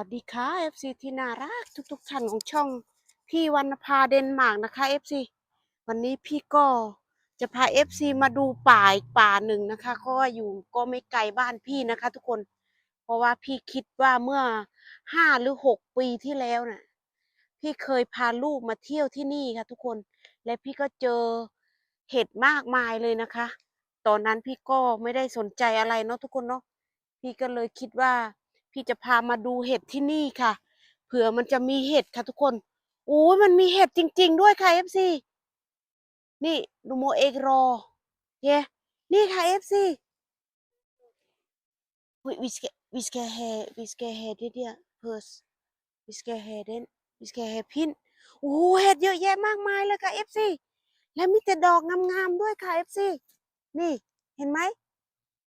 วัสดีค่ะ FC ที่น่ารักทุกๆท่านของช่อง พี่วรรณภาเดนมาร์กนะคะ FC วันนี้พี่ก็จะพา FC มาดูป่าอีกป่าหนึ่งนะคะก็อยู่ก็ไม่ไกลบ้านพี่นะคะ ทุกคน เพราะว่าพี่คิดว่าเมื่อห้าหรือหกปีที่แล้วน่ะพี่เคยพาลูกมาเที่ยวที่นี่ค่ะ ทุกคน และพี่ก็เจอเห็ดมากมายเลยนะคะ ตอนนั้นพี่ก็ไม่ได้สนใจอะไรเนาะทุกคนเนาะพี่ก็เลยคิดว่า พี่จะพามาดูเห็ดที่นี่ค่ะ เผื่อมันจะมีเห็ดค่ะทุกคนโอ้ยมันมีเห็ดจริง ๆ ด้วยค่ะ FC นี่ดูโมเอกรอเย้นี่ค่ะ FC วิวิสเกวิสเกเฮวิสเกเฮเดียเพิร์สวิสเกเฮเดนวิสเกเฮพินโอ้เห็ดเยอะแยะมากมายเลยค่ะ FC และมีแต่ดอกงามๆด้วยค่ะ FC นี่เห็นไหม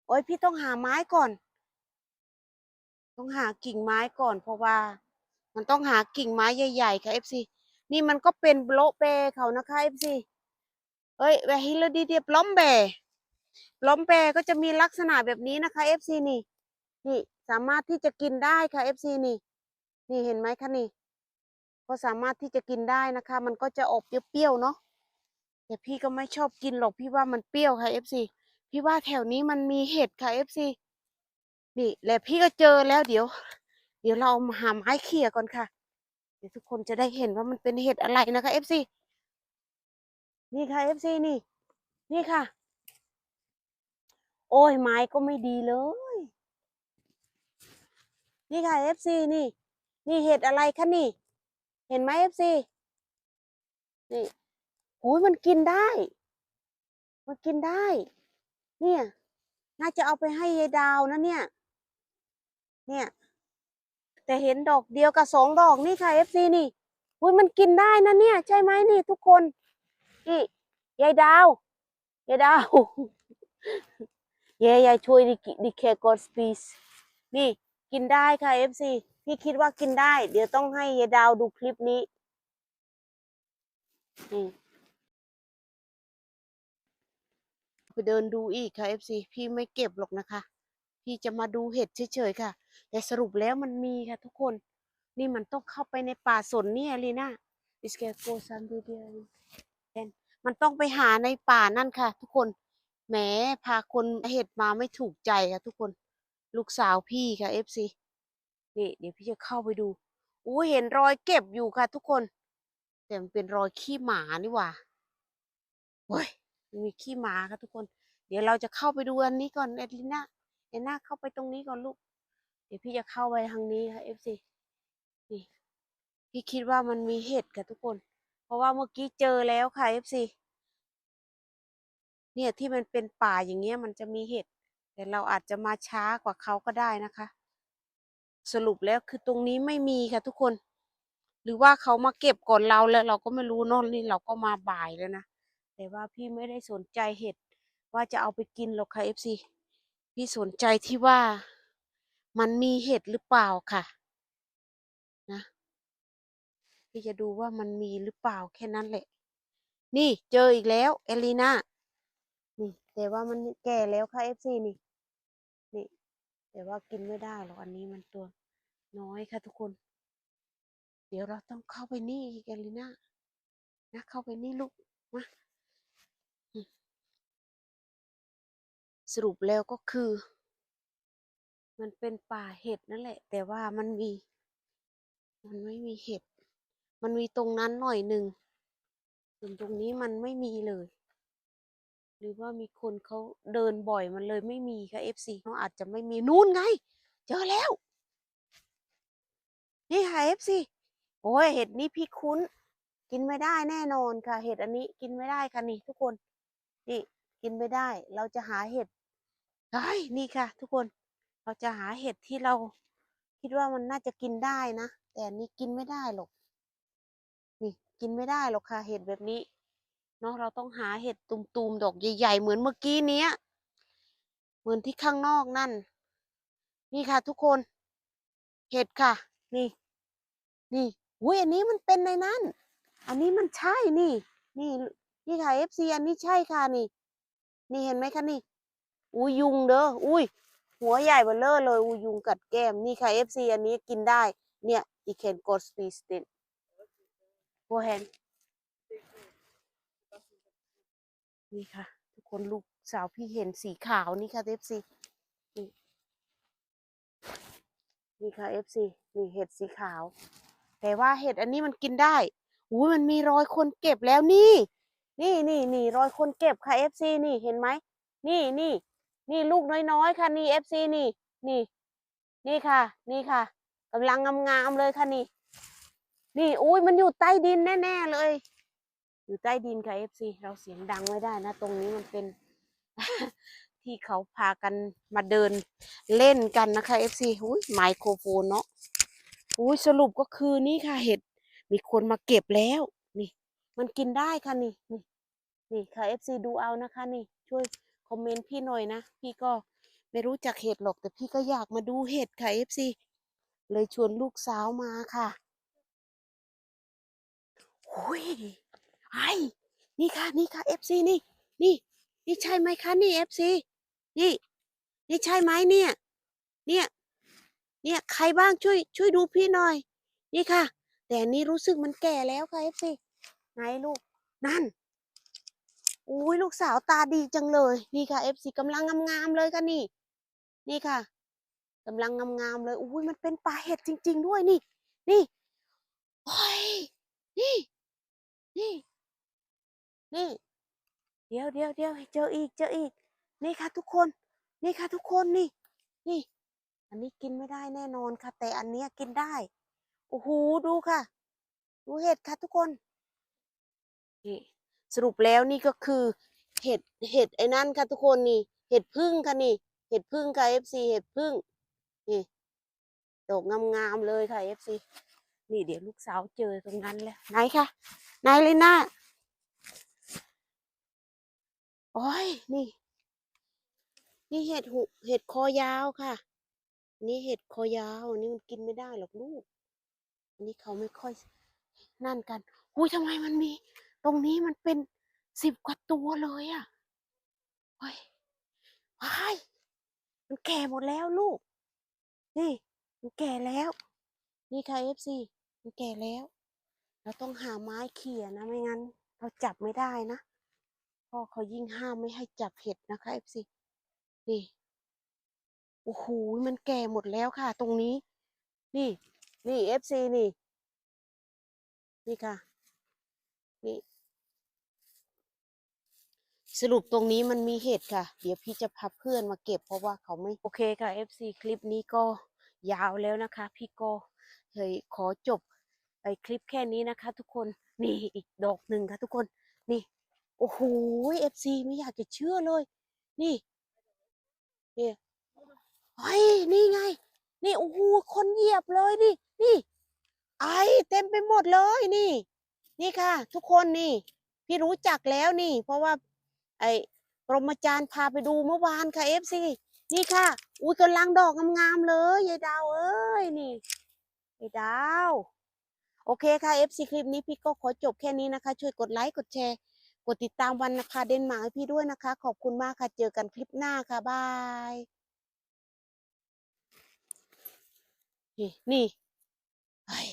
โอ้ยพี่ต้องหาไม้ก่อน ต้องหากิ่งไม้ก่อนเพราะว่า มันต้องหากิ่งไม้ใหญ่ๆค่ะ FC นี่มันก็เป็นโบะเปเขานะคะ FC เอ้ยแวฮิลดีเดียปล้อมแบปล้อมแบก็จะมีลักษณะแบบนี้นะคะ FC นี่นี่สามารถที่จะกินได้ค่ะ FC นี่ นี่เห็นไหมคะนี่ก็สามารถที่จะกินได้นะคะ มันก็จะออกเปรี้ยวๆเนาะแต่พี่ก็ไม่ชอบกินหรอกพี่ว่ามันเปรี้ยวค่ะ FC พี่ว่าแถวนี้มันมีเห็ดค่ะ FC นี่แหละพี่ก็เจอแล้วเดี๋ยว เดี๋ยวเรามาหาไม้เขี่ยก่อนค่ะ เดี๋ยวทุกคนจะได้เห็นว่ามันเป็นเห็ดอะไรนะคะ FC นี่ค่ะ FC นี่ นี่ค่ะ โอ้ยไม้ก็ไม่ดีเลย นี่ค่ะ FC นี่ นี่เห็ดอะไรคะนี่ เห็นไหม FC นี่หูยมันกินได้ มันกินได้ เนี่ย น่าจะเอาไปให้ยายดาวนะเนี่ย เนี่ย แต่เห็นดอกเดียวกับสองดอกนี่ค่ะ FC นี่อุ้ยมันกินได้นะเนี่ย ใช่ไหมนี่ทุกคนนี่ยายดาวยายดาวย้ยายช่วยดิดิเคกอสปีสนี่กินได้ค่ะ FC พี่คิดว่ากินได้ เดี๋ยวต้องให้ยายดาวดูคลิปนี้นี่ไปเดินดูอีกค่ะ FC พี่ไม่เก็บหรอกนะคะ พี่จะมาดูเห็ดเฉยๆค่ะ แต่สรุปแล้วมันมีค่ะทุกคน นี่มันต้องเข้าไปในป่าสนเนี่ยลีน่าบิสเกโกซันดูเดียนมันต้องไปหาในป่านั่นค่ะ ทุกคน แหมพาคนเห็ดมาไม่ถูกใจค่ะทุกคน ลูกสาวพี่ค่ะเอฟซีนี่เดี๋ยวพี่จะเข้าไปดูอู้เห็นรอยเก็บอยู่ค่ะ ทุกคน แต่มันเป็นรอยขี้หมานี่หว่าเฮ้ยมีขี้หมาค่ะทุกคน เดี๋ยวเราจะเข้าไปดูอันนี้ก่อนเอลิน่า เอลิน่าเข้าไปตรงนี้ก่อนลูก เดี๋ยวพี่จะเข้าไปทางนี้ค่ะเอฟซีนี่ พี่คิดว่ามันมีเห็ดค่ะทุกคน เพราะว่าเมื่อกี้เจอแล้วค่ะเอฟซีเนี่ยที่มันเป็นป่าอย่างเงี้ยมันจะมีเห็ด แต่เราอาจจะมาช้ากว่าเขาก็ได้นะคะ สรุปแล้วคือตรงนี้ไม่มีค่ะทุกคน หรือว่าเขามาเก็บก่อนเราแล้ว เราก็ไม่รู้เนอะนี่เราก็มาบ่ายแล้วนะ แต่ว่าพี่ไม่ได้สนใจเห็ดว่าจะเอาไปกินหรอกค่ะเอฟซี พี่สนใจที่ว่ามันมีเห็ดหรือเปล่าค่ะ นะพี่จะดูว่ามันมีหรือเปล่าแค่นั้นแหละ นี่เจออีกแล้ว เอลีนานี่แต่ว่ามันแก่แล้วค่ะเอฟซีนี่ นี่ แต่ว่ากินไม่ได้หรอกอันนี้มันตัวน้อยค่ะทุกคน เดี๋ยวเราต้องเข้าไปนี่อีกเอลีนานะเข้าไปนี่ลูกมาอืม สรุปแล้วก็คือ มันเป็นป่าเห็ดนั่นแหละ แต่ว่ามันมี มันไม่มีเห็ด มันมีตรงนั้นหน่อยหนึ่งส่วนตรงนี้มันไม่มีเลย หรือว่ามีคนเขาเดินบ่อยมันเลยไม่มีค่ะ FC เขาอาจจะไม่มีนู่นไง เจอแล้ว นี่ค่ะ FC โอ้ยเห็ดนี้พี่คุ้น กินไม่ได้แน่นอนค่ะ เห็ดอันนี้กินไม่ได้ค่ะนี่ทุกคน นี่ กินไม่ได้ เราจะหาเห็ดไอ้นี่ค่ะ ทุกคน เราจะหาเห็ดที่เราคิดว่ามันน่าจะกินได้นะ แต่นี้กินไม่ได้หรอก นี่กินไม่ได้หรอกค่ะ เห็ดแบบนี้ เนาะ เราต้องหาเห็ดตุมๆ ดอกใหญ่ ๆ เหมือนเมื่อกี้เนี้ย เหมือนที่ข้างนอกนั่น นี่ค่ะ ทุกคน เห็ดค่ะ นี่ นี่อุ้ยอันนี้มันเป็นในนั้น อันนี้มันใช่นี่ นี่ นี่ค่ะ FC อันนี้ใช่ค่ะนี่ นี่เห็นไหมคะนี่อุยยุงเด้อ อุ้ย หัวใหญ่เบลเลอร์เลย อูยุงกัดแก้ม นี่ค่ะ FC อันนี้กินได้ เนี่ยอีเคนกดสปีสตินโบแฮนนี่ค่ะ ทุกคนลูกสาวพี่เห็นสีขาวนี่ค่ะ FC นี่นี่ค่ะ FC นี่เห็ดสีขาว แต่ว่าเห็ดอันนี้มันกินได้อุ้ยมันมีรอยคนเก็บแล้วนี่ นี่นี่นี่รอยคนเก็บค่ะ FC นี่เห็นไหมนี่นี่นี่ลูกน้อยๆค่ะนี่ FC นี่ นี่ นี่ค่ะ นี่ค่ะกำลังงามๆเลยค่ะนี่ นี่อุ้ยมันอยู่ใต้ดินแน่ๆเลย อยู่ใต้ดินค่ะ FC เราเสียงดังไม่ได้นะ ตรงนี้มันเป็น ที่เขาพากันมาเดินเล่นกันนะคะ FC อุ้ยไมโครโฟนเนาะอุ้ยสรุปก็คือนี่ค่ะเห็ดมีคนมาเก็บแล้ว นี่ มันกินได้ค่ะนี่นี่ นี่ค่ะ FC ดูเอานะคะนี่ ช่วยคอมเมนต์พี่หน่อยนะ พี่ก็ไม่รู้จักเห็ดหรอก แต่พี่ก็อยากมาดูเห็ดค่ะ FC เลยชวนลูกสาวมาค่ะหุยไอ้นี่ค่ะ นี่ค่ะ FC นี่ นี่ นี่ใช่ไหมคะนี่ FC นี่ นี่ใช่ไหมเนี่ย เนี่ย เนี่ยใครบ้างช่วย ช่วยดูพี่หน่อย นี่ค่ะ แต่นนี่รู้สึกมันแก่แล้วค่ะ FC ไหนลูก นั่น อุ้ยลูกสาวตาดีจังเลย นี่ค่ะ FC กำลังงามๆเลยค่ะนี่ นี่ค่ะกำลังงามๆเลยอุ้ยมันเป็นปลาเห็ดจริง ๆ ด้วยนี่ นี่โอ้ยนี่ นี่ นี่ เดี๋ยวเดี๋ยวเดี๋ยวเจออีกเจออีก นี่ค่ะ ทุกคน นี่ค่ะ ทุกคนนี่ นี่ อันนี้กินไม่ได้แน่นอนค่ะ แต่อันเนี้ยกินได้โอ้โหดูค่ะ ดูเห็ดค่ะทุกคนนี่ สรุปแล้วนี่ก็คือเห็ดเห็ดไอ้นั่นค่ะทุกคนนี่ เห็ดพึ่งค่ะนี่ เห็ดพึ่งค่ะ FC เห็ดพึ่งนี่ดอกงามๆเลยค่ะ FC นี่เดี๋ยวลูกสาวเจอตรงนั้นแล้วไหนคะไหนเลยนะโอ้ยนี่ นี่เห็ดหุเห็ดคอยาวค่ะ นี่เห็ดคอยาวนนี่มันกินไม่ได้หรอกลูกอันนี้เขาไม่ค่อยนั่นกันอุ้ยทำไมมันมี ตรงนี้มันเป็นสิบกว่าตัวเลยอะ่ะเฮ้ยว้ายมันแก่หมดแล้วลูก นี่ มันแก่แล้ว นี่ค่ะ FC มันแก่แล้ว เราต้องหาไม้เขี่ยนะ ไม่งั้น เราจับไม่ได้นะพ่อเขายิ่งห้ามไม่ให้จับเห็ดนะคะ FC นี่ โอ้โห มันแก่หมดแล้วค่ะ ตรงนี้ นี่ นี่ FC นี่ นี่ค่ะ นี่สรุปตรงนี้มันมีเห็ดค่ะ เดี๋ยวพี่จะพาเพื่อนมาเก็บเพราะว่าเขาไม่โอเคค่ะ FC คลิปนี้ก็ยาวแล้วนะคะ พี่ก็เลยขอจบไอคลิปแค่นี้นะคะ ทุกคนนี่อีกดอกหนึ่งค่ะ ทุกคนนี่ โอ้โห FC ไม่อยากจะเชื่อเลย นี่นี่เฮ้นี่ไง นี่โอ้โหคนเหยียบเลยดินี่ ไอเต็มไปหมดเลยนี่ นี่ค่ะ ทุกคนนี่ พี่รู้จักแล้วนี่ เพราะว่า ไอ้ปรมาจารย์พาไปดูเมื่อวานค่ะเอฟซีนี่ค่ะ อุ้ยกำลังดอกงามๆเลยยายดาวเอ้ยนี่ยายดาวโอเคค่ะเอฟซีคลิปนี้พี่ก็ขอจบแค่นี้นะคะ ช่วยกดไลค์กดแชร์ กดติดตามวันนภาเดนมาร์กให้พี่ด้วยนะคะ ขอบคุณมากค่ะ เจอกันคลิปหน้าค่ะบาย นี่นี่